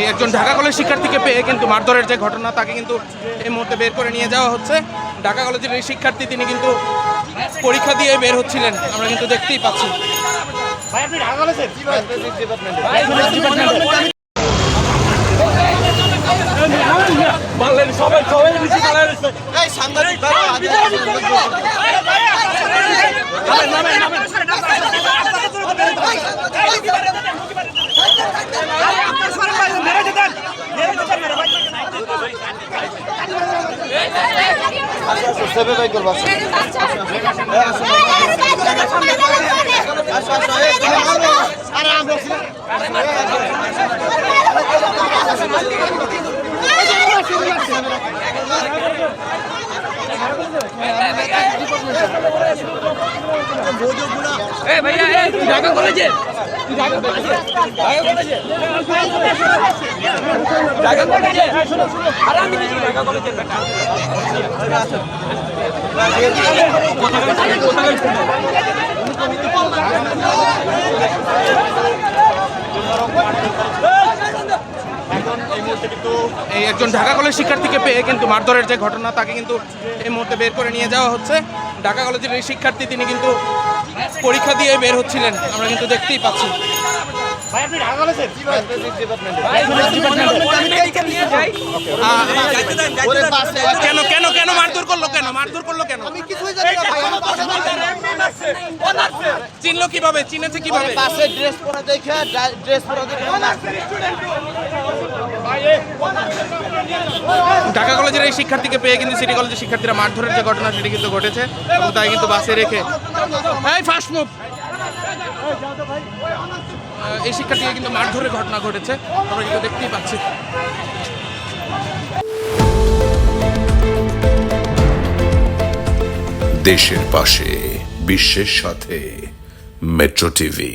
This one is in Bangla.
এই একজন ঢাকা কলেজ শিক্ষার্থীকে পেয়ে কিন্তু মারধরের যে ঘটনা তাকে কিন্তু এই মুহূর্তে বের করে নিয়ে যাওয়া হচ্ছে ঢাকা কলেজের এই শিক্ষার্থী তিনি কিন্তু পরীক্ষা দিয়ে বের হচ্ছিলেন আমরা কিন্তু দেখতেই পাচ্ছি সেবে বাই করবা আরে আমরা ঢাকা কলেজে? ঢাকা কলেজে? ঢাকা কলেজে? আরে আমি ঢাকা কলেজের বেটা এই একজন ঢাকা কলেজ শিক্ষার্থীকে পেয়ে কিন্তু মারধরের যে ঘটনা তাকে কিন্তু এই মুহূর্তে বের করে নিয়ে যাওয়া হচ্ছে। ঢাকা কলেজের এই শিক্ষার্থী তিনি কিন্তু পরীক্ষা দিয়ে বের হচ্ছিলেন। আমরা কিন্তু দেখতেই পাচ্ছি। কেন কেন কেন মারধর করল কেন? মারধর করল কেন? আমি কিছুই জানি না ভাই আমার পাশে চিনলো কীভাবে? চিনেছে কীভাবে? ড্রেস পরা দেখে ড্রেস পরা দেখে। ঢাকা কলেজের এই শিক্ষার্থীকে পেয়ে কিন্তু সিটি কলেজের শিক্ষার্থীরা মারধরের যে ঘটনা সেটি কিন্তু ঘটেছে এবং তাই কিন্তু বাসে রেখে এই ফার্স্ট মুভ এই শিক্ষার্থীকে কিন্তু মারধরের ঘটনা ঘটেছে। আমরা কিন্তু দেখতেই পাচ্ছি। দেশের পাশে, বিশ্বের সাথে মেট্রো টিভি